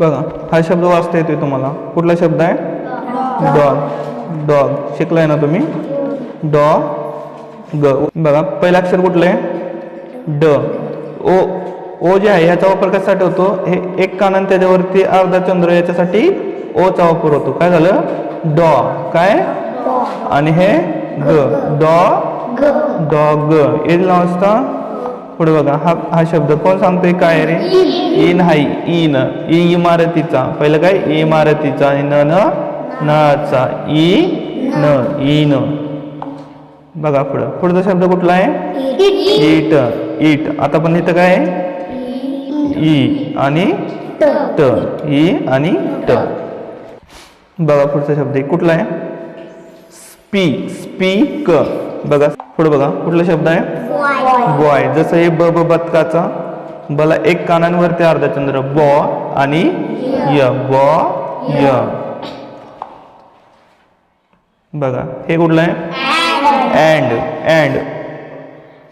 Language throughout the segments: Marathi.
बघा हा शब्द वाचता येतोय तुम्हाला. कुठला शब्द आहे? डॉग डॉग शिकलाय ना तुम्ही? डॉग ग. बघा पहिलं अक्षर कुठलं आहे? ड. ओ ओ जे आहे ह्याचा वापर कशासाठी होतो? हे एक कान आणि त्याच्यावरती अर्धा चंद्र याच्यासाठी ओचा वापर होतो. काय झालं? डॉ. काय? आणि हे ग. डॉ. डॉग येईल ना वाजता पुढे बघा. हा हा शब्द कोण सांगतोय? काय रे? इन हाय इन इ इमारतीचा. पहिलं काय? इमारतीचा. आणि न न नचा. इ न इन बघा पुढं. पुढचा शब्द कुठला आहे? इट इट आता पण इथं काय आहे? ई आणि ट. ई आणि ट. बघा पुढचा शब्द. आहे कुठला आहे? स्पी स्पीक. बघा पुढे बघा कुठला शब्द आहे? बॉय जसं हे ब ब बतकाचा बला एक कानांवरती अर्धा चंद्र बॉ आणि य. बॉ य. बघा हे कुठलं आहे? अँड. अँड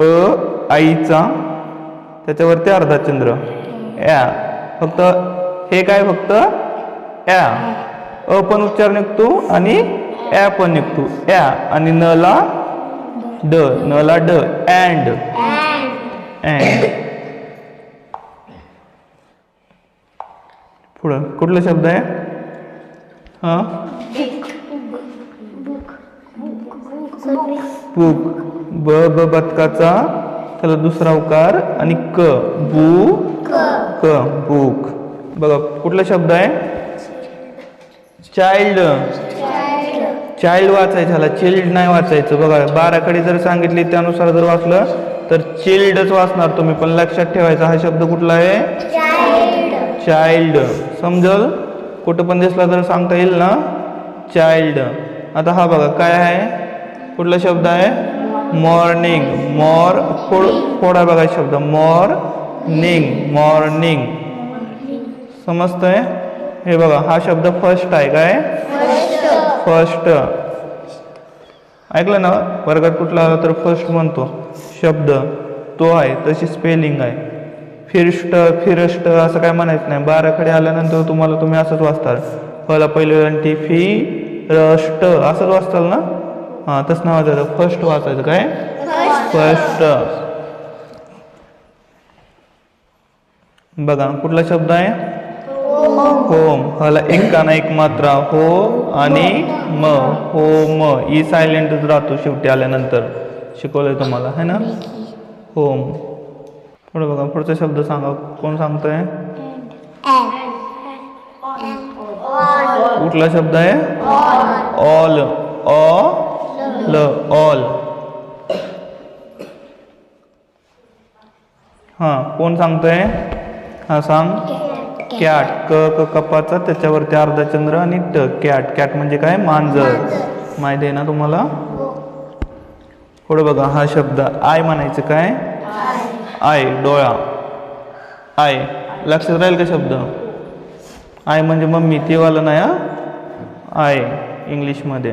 अ आईचा त्याच्यावरती अर्धा चंद्र. या. फक्त हे काय फक्त? या. अ पण उच्चार निघतो आणि ॲ पण निघतो. या. आणि न ला ड न ला ड अँड. अँड. पुढं कुठला शब्द आहे? हा? बुक. ब ब बतकाचा त्याला दुसरा उकार आणि क बू क बुक. बघा कुठला शब्द आहे? चाइल्ड. चाइल्ड वाचायचं ह्याला चिल्ड नाही वाचायचं. बघा बाराकडे जर सांगितली त्यानुसार जर वाचलं तर चिल्डच वाचणार तुम्ही. पण लक्षात ठेवायचा हा शब्द कुठला आहे? चाइल्ड समजल? कुठं पण दिसला तर सांगता येईल ना? चाइल्ड आता हा बघा काय आहे? कुठला शब्द आहे? मॉर्निंग मॉर फोड फोडा बघा शब्द. मॉर्निंग मॉर्निंग समजतंय? हे बघा हा शब्द फर्स्ट आहे काय? फर्स्ट ऐकलं ना? वर्गात कुठला आला तर फर्स्ट म्हणतो. शब्द. तो आहे तशी स्पेलिंग आहे. फिरष्ट फिरष्ट असं काय म्हणायचं नाही. बाराकडे आल्यानंतर तुम्हाला तुम्ही असंच वाचताल. पहिला पहिली टी फी रष्ट असंच वाचताल ना? हां तसं नाव वाचायचं फर्स्ट वाचायचं काय? फर्स्ट बघा कुठला शब्द आहे? होम ह्याला एक काना एक मात्रा हो आणि म. हो म. ई सायलेंटच राहतो शेवटी आल्यानंतर. शिकवलंय तुम्हाला है ना? होम पुढे बघा पुढचा शब्द सांगा. कोण सांगतोय? कुठला शब्द आहे? ऑल. All all. हां कोण सांगतोय? हा सांग. कॅट क क कपाचा त्याच्यावरती अर्धा चंद्र आणि ट कॅट. कॅट म्हणजे काय? मांजर. माहिती आहे ना तुम्हाला? पुढे बघा हा शब्द आय म्हणायचं काय? आय. डोळा. आय. लक्षात राहील का शब्द? आय म्हणजे मम्मी ते वाला नाही हा? आय इंग्लिशमध्ये.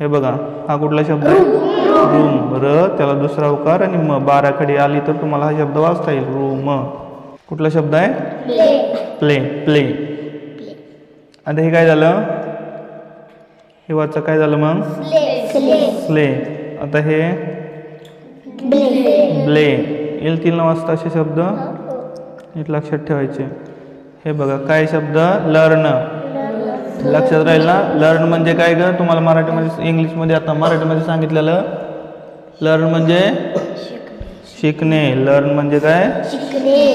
हे बघा हा कुठला शब्द रूम. र त्याला दुसरा उकार आणि म. बाराकडे आली तर तुम्हाला हा शब्द वाचता येईल. रूम. कुठला शब्द आहे? प्ले. प्ले आता हे काय झालं? हे वाचा काय झालं मग? स्ले आता हे? ब्ले येईल तीन वाजता असे शब्द? नीट लक्षात ठेवायचे. हे बघा काय शब्द? लर्न. लक्षात राहील ना? लर्न म्हणजे काय ग? तुम्हाला मराठीमध्ये इंग्लिशमध्ये आता मराठीमध्ये सांगितलेलं. लर्न म्हणजे शिकणे लर्न म्हणजे काय?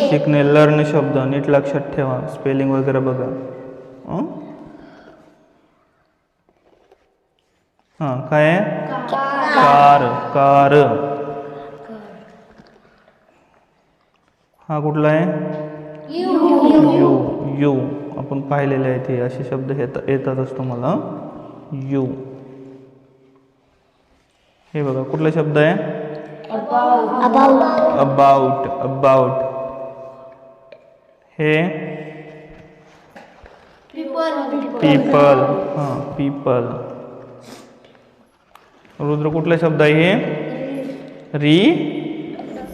शिकणे. लर्न शब्द नीट लक्षात ठेवा. स्पेलिंग वगैरे बघा. हं? काय आहे? कार. कार हा कुठला आहे? यू. यू आपण पाहिलेले आहेत हे असे शब्द येत येतातच तुम्हाला यू. हे बघा कुठला शब्द आहे? अबाउट अबाउट हे? पीपल हां पीपल रुद्र कुठला शब्द आहे हे? री?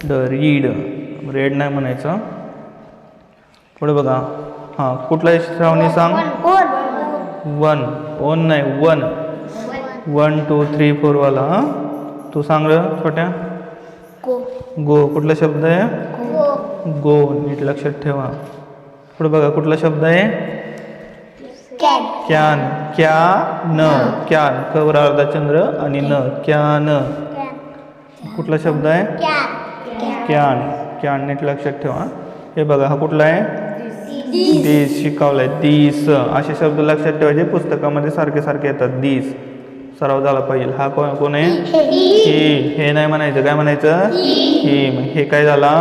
ड रीड रेड नाही म्हणायचं. पुढे बघा. हां कुठला श्रावणी सांग? वन ओन नाही one one two three four वाला हां? तू सांग छोट्या. गो. कुठला शब्द आहे? गो. नीट लक्षात ठेवा. पुढे बघा कुठला शब्द आहे? कॅन. क्या न कॅन. कवर अर्धा चंद्र आणि न. कॅन. कुठला शब्द आहे? कॅन. कॅन. नीट लक्षात ठेवा. हे बघा हा कुठला आहे? दिस शिकवलाय. दिस. असे शब्द लक्षात ठेवायचे पुस्तकामध्ये सारखे सारखे येतात. दिस. सराव झाला पाहिजे. हा कोण कोण आहे? ही. हे. नाही म्हणायचं. काय म्हणायचं? ही. हे. काय झाला?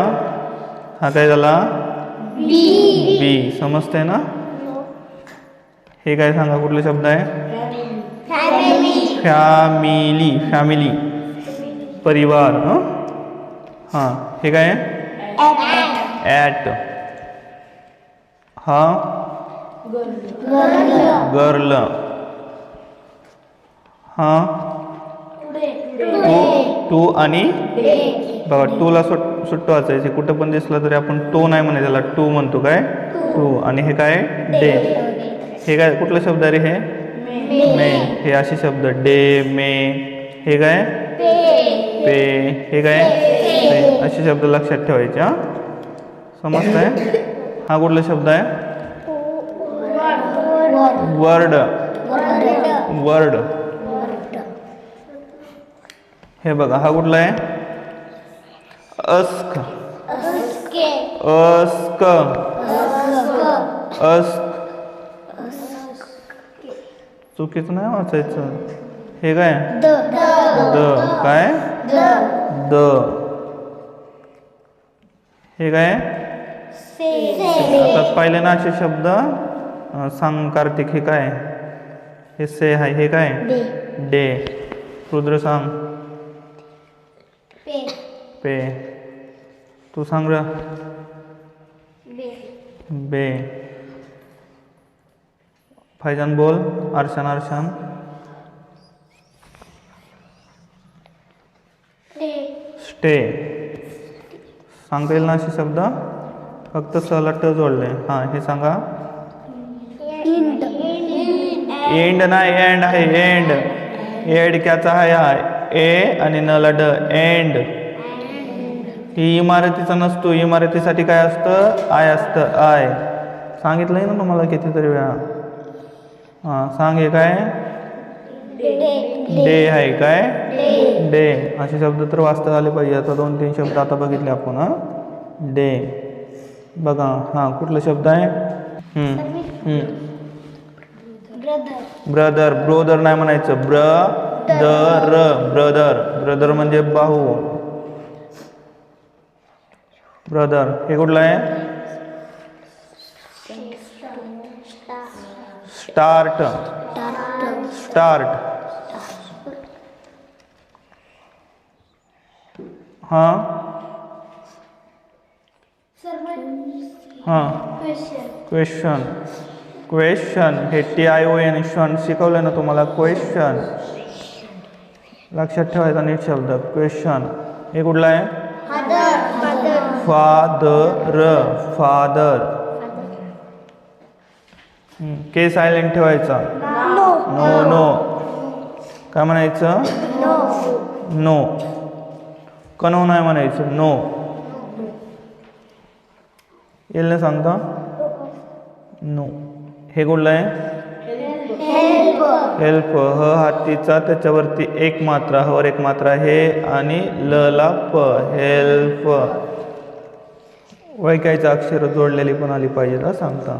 हा काय झाला? बी. समजतंय ना? हे काय सांगा? कुठला शब्द आहे? फॅमिली. फॅमिली. परिवार हं? हां. हे काय आहे? ॲट हा? गर्ल. हा टू टू आणि? बघा टूला सुट सुट्टू वाचायचे. कुठं पण दिसलं तरी आपण टू नाही म्हणे त्याला. टू म्हणतो काय? टू आणि हे काय? डे. हे काय? कुठला शब्द आहे रे हे? मे. हे असे शब्द. Day may. हे काय? पे. हे काय? पे. असे शब्द लक्षात ठेवायचे हा? समजतंय? हा कुठला शब्द आहे? वर्ड. वर्ड. हे बघा हा कुठला आहे? अस्क. अस्क. अस्क. चुकीचं नाही वाचायचं. हे काय? द. काय? द. हे काय? आता पाहिले ना असे शब्द. सांग कार्तिक हे काय? हे से आहे हे काय? डे. रुद्र सांग. पे तू सांग र. बे. फायजान बोल आरशान आरशान स्टे. सांगता येईल ना असे शब्द? फक्त सहला ट जोडले. हां हे सांगा. एंड. नाही एंड आहे एंड. एड क्याचा आहे हा ए आणि न ड एंड. ही इमारतीचा नसतो. इमारतीसाठी काय असतं? आय असतं. आय. सांगितलंय ना तुम्हाला कितीतरी वेळा? हां सांग हे काय? डे आहे काय? डे. असे शब्द तर वाचता आले पाहिजे. आता दोन तीन शब्द आता बघितले आपण हां? डे. बघा हां कुठला शब्द आहे? हम्म. ब्रदर. ब्रोदर नाही म्हणायचं. ब्र दर ब्रदर ब्रदर म्हणजे भाऊ. ब्रदर हे कुठलं आहे? स्टार्ट स्टार्ट हां हां क्वेश्चन क्वेश्चन हे T I O N shun शिकवलं ना तुम्हाला? क्वेश्चन लक्षात ठेवायचा नीट शब्द क्वेश्चन हे कुठला आहे? फादर फादर के सायलेंट ठेवायचा. नो नो काय म्हणायचं? नो कनो नाही म्हणायचं? नो येईल ना सांगता? नो हे कुठलं आहे? हेल्प ह हातीचा त्याच्यावरती एक मात्रा हवर एक मात्रा हे आणि ल ला प. हेल्प वैकायचं अक्षर जोडलेली पण आली पाहिजे ना सांगता.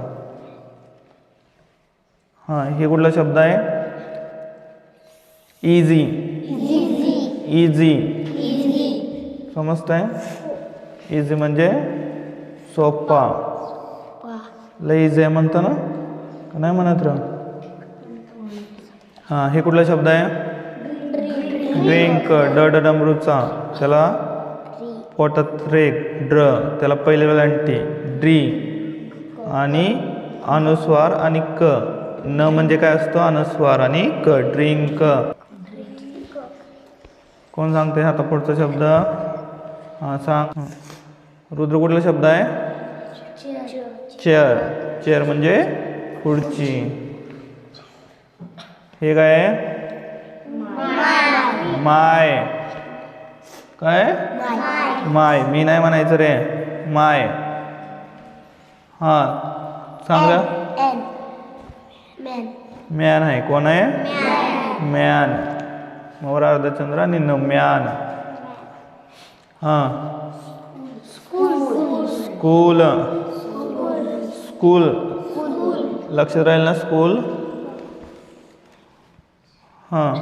हां हे कुठला शब्द आहे? इझी इझी समजतंय? इझी म्हणजे सोपा. लय इझी आहे म्हणता ना? नाही म्हणत र. हां हे कुठला शब्द आहे? ड्रिंक. ड ड डमरूचा त्याला पोटात रेग ड्र त्याला पहिले वेलांटी ड्री आणि अनुस्वार आणि क. न म्हणजे काय असतो? अनुस्वार आणि क. ड्रिंक. कोण सांगते आता पुढचा शब्द? हां सांग. रुद्र कुठला शब्द आहे? चेअर चेअर म्हणजे खुर्ची. हे काय आहे? माय. काय माय. मी नाही म्हणायचं रे. माय. हां सांगा. म्यान मॅन आहे. कोण आहे? मॅन मोर अर्धचंद्र आणि न मॅन हां. स्कूल. स्कूल. लक्षात राहील ना स्कूल? हां.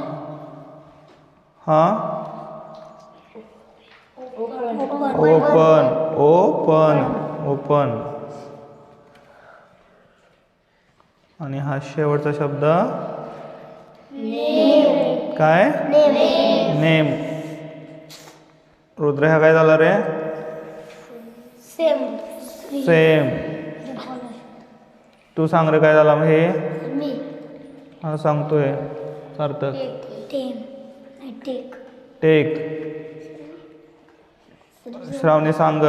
हां. ओपन ओपन ओपन आणि हा शेवटचा शब्द? काय? नेम रुद्र हा काय झाला रे? सेम सेम तू सांग रे काय झाला मग हे? मी हा सांगतोय. सार्थक टेक टेक श्रावणी सांग.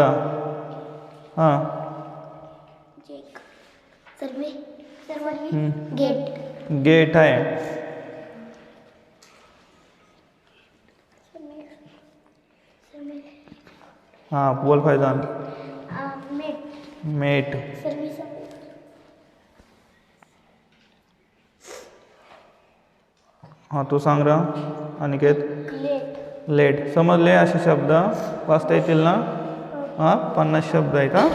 हाँ. गेट गेट आहे. हाँ बोल फायदान मेट मेट हां तू सांग र अनिकेत. लेट. लेट. समजले असे शब्द. वाचता येतील ना? हां पन्नास शब्द आहेत हां.